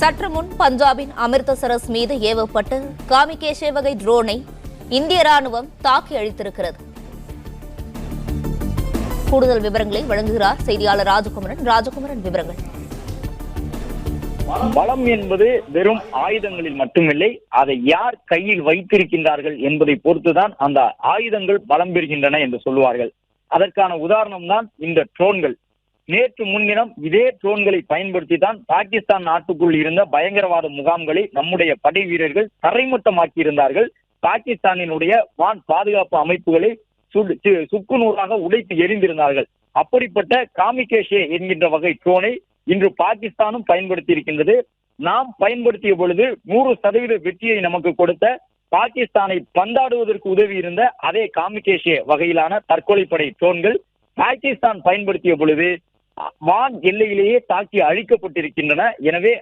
சற்று முன் பஞ்சாபின் அமிர்தசரஸ் மீது ஏவப்பட்டு காமிகேஷே வகை ட்ரோனை இந்திய ராணுவம் தாக்கி அழித்திருக்கிறது. கூடுதல் விவரங்களை வழங்குகிறார் செய்தியாளர் ராஜகுமரன். ராஜகுமரன் விவரங்கள். பலம் என்பது வெறும் ஆயுதங்களில் மட்டுமில்லை அதை யார் கையில் வைத்திருக்கின்றார்கள் என்பதை பொறுத்துதான் அந்த ஆயுதங்கள் பலம் பெறுகின்றன என்று சொல்லுவார்கள். அதற்கான உதாரணம் தான் இந்த ட்ரோன்கள். நேற்று முன்தினம் இதே ட்ரோன்களை பயன்படுத்தி தான் பாகிஸ்தான் நாட்டுக்குள் இருந்த பயங்கரவாத முகாம்களை நம்முடைய படை வீரர்கள் தரைமட்டமாக்கி இருந்தார்கள் பாகிஸ்தானினுடைய வான் பாதுகாப்பு அமைப்புகளை சுடு- சு- சுக்குநூறாக உடைத்து எரிந்திருந்தார்கள் அப்படிப்பட்ட காமிகேஷே என்கின்ற வகை ட்ரோனை இன்று பாகிஸ்தானும் பயன்படுத்தி இருக்கின்றது நாம் பயன்படுத்திய பொழுது நூறு சதவீத வெற்றியை நமக்கு கொடுத்த பாகிஸ்தானை பந்தாடுவதற்கு உதவி இருந்த அதே காமிகேஷே வகையிலான தற்கொலைப்படை ட்ரோன்கள் பாகிஸ்தான் பயன்படுத்திய பொழுது வான் எல்லையிலேயே தாக்கி அழிக்கப்பட்டிருக்கின்றன. எனவே